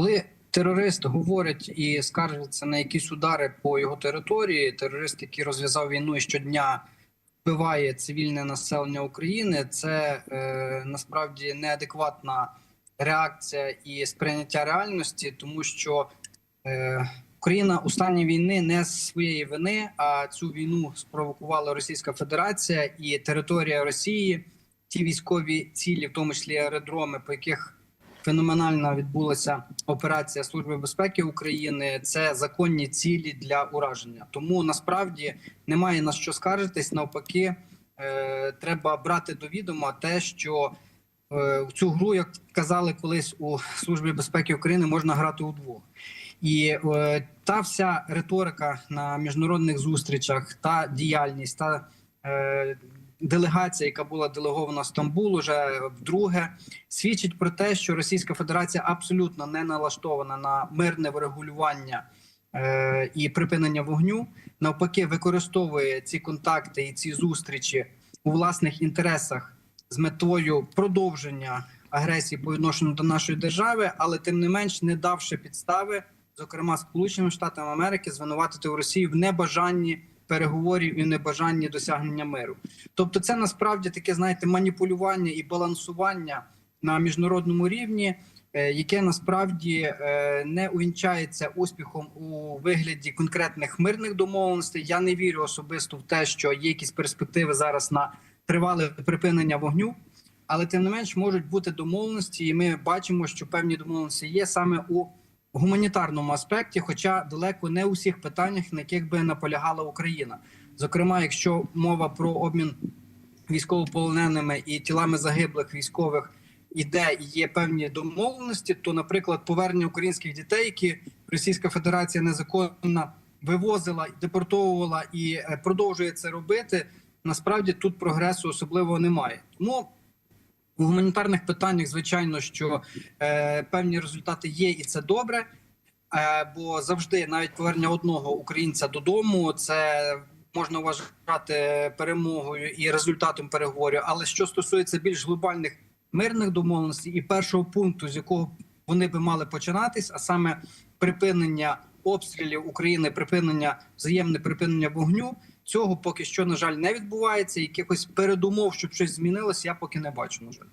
Коли терорист говорить і скаржиться на якісь удари по його території, терорист, який розв'язав війну і щодня вбиває цивільне населення України, це е, насправді неадекватна реакція і сприйняття реальності, тому що е, Україна у стані війни не з своєї вини, а цю війну спровокувала Російська Федерація і територія Росії, ті військові цілі, в тому числі аеродроми, по яких феноменально відбулася операція Служби безпеки України. Це законні цілі для ураження. Тому насправді немає на що скаржитись. Навпаки, е, треба брати до відома те, що е, в цю гру, як казали колись у Службі безпеки України, можна грати удвох. І е, та вся риторика на міжнародних зустрічах, та діяльність, та е, делегація, яка була делегована Стамбул, уже вдруге, свідчить про те, що Російська Федерація абсолютно не налаштована на мирне врегулювання е, і припинення вогню. Навпаки, використовує ці контакти і ці зустрічі у власних інтересах з метою продовження агресії по відношенню до нашої держави, але тим не менш не давши підстави, зокрема Сполученим Штатам Америки, звинуватити в Росії в небажанні переговорів і небажанні досягнення миру. Тобто, це насправді таке, знаєте, маніпулювання і балансування на міжнародному рівні, е, яке насправді е, не увінчається успіхом у вигляді конкретних мирних домовленостей. Я не вірю особисто в те, що є якісь перспективи зараз на тривале припинення вогню. Але тим не менш можуть бути домовленості, і ми бачимо, що певні домовленості є саме у гуманітарному аспекті, хоча далеко не у всіх питаннях, на яких би наполягала Україна. Зокрема, якщо мова про обмін військовополоненими і тілами загиблих військових іде і є певні домовленості, то, наприклад, повернення українських дітей, які Російська Федерація незаконно вивозила, депортовувала і е, продовжує це робити. Насправді тут прогресу особливого немає. Тому у гуманітарних питаннях, звичайно, що е, певні результати є, і це добре. Е, бо завжди навіть повернення одного українця додому це можна вважати перемогою і результатом переговорів. Але що стосується більш глобальних мирних домовленостей і першого пункту, з якого вони би мали починатись, а саме припинення обстрілів України, припинення взаємне припинення вогню. Цього поки що на жаль не відбувається. Якихось передумов, щоб щось змінилось, я поки не бачу. На жаль.